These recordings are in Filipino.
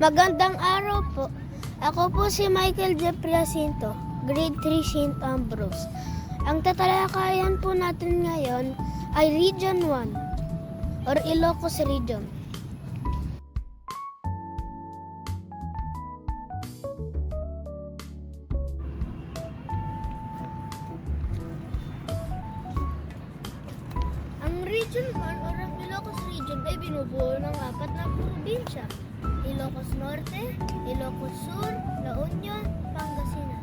Magandang araw po. Ako po si Michael Jeffrey Jacinto, grade 3 St. Ambrose. Ang tatalakayan po natin ngayon ay Region 1 or Ilocos Region. Ang Region 1 binubuo ng apat na probinsya. Ilocos Norte, Ilocos Sur, La Union, Pangasinan.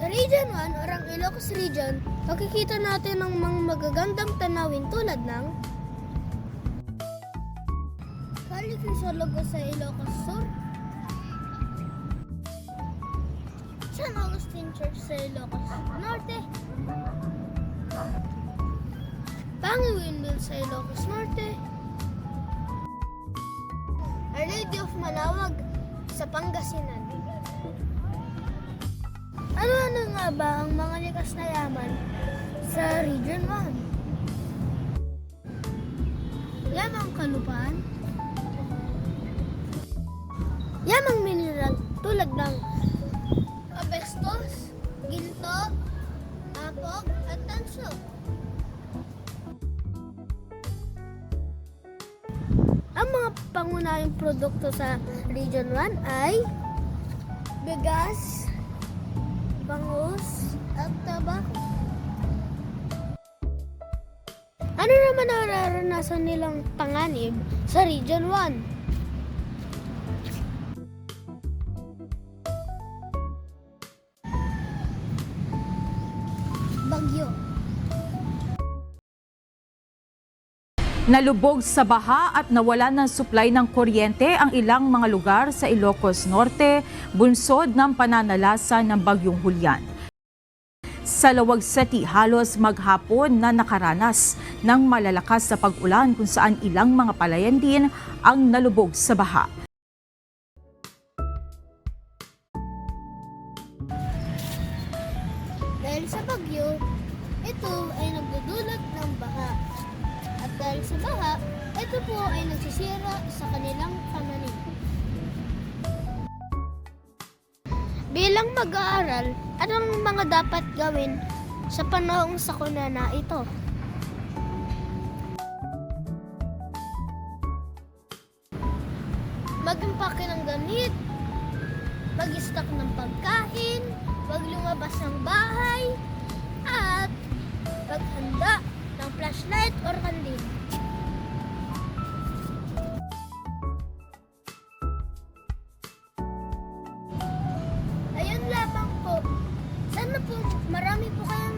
Sa Region 1 or ang Ilocos Region, makikita natin ang mga magagandang tanawin tulad ng Kali Crisologo sa Ilocos Sur, San Agustin Church sa Ilocos Norte, Pangiwindol sa Ilocos Norte, Our Lady of Malawag sa Pangasinan. Ano-ano nga ba ang mga likas na yaman sa Region 1? Yamang kalupaan, yamang mineral tulad ng Ang mga pangunahing produkto sa Region 1 ay bigas, bangus, at tabako. Ano naman ang nararanasan nilang panganib sa Region 1? Nalubog sa baha at nawalan ng supply ng kuryente ang ilang mga lugar sa Ilocos Norte, bunsod ng pananalasa ng Bagyong Hulyan. Sa Lawag City, halos maghapon na nakaranas ng malalakas sa pag-ulan kung saan ilang mga palayan din ang nalubog sa baha. Dahil sa bagyo, dahil sa baha, ito po ay nagsisira sa kanilang pananim. Bilang mag-aaral, anong mga dapat gawin sa panahong sakuna na ito? Mag-impake ng gamit, mag-stock ng pagkain, wag lumabas ng bahay, at paghanda ng flashlight po. Marami po kayong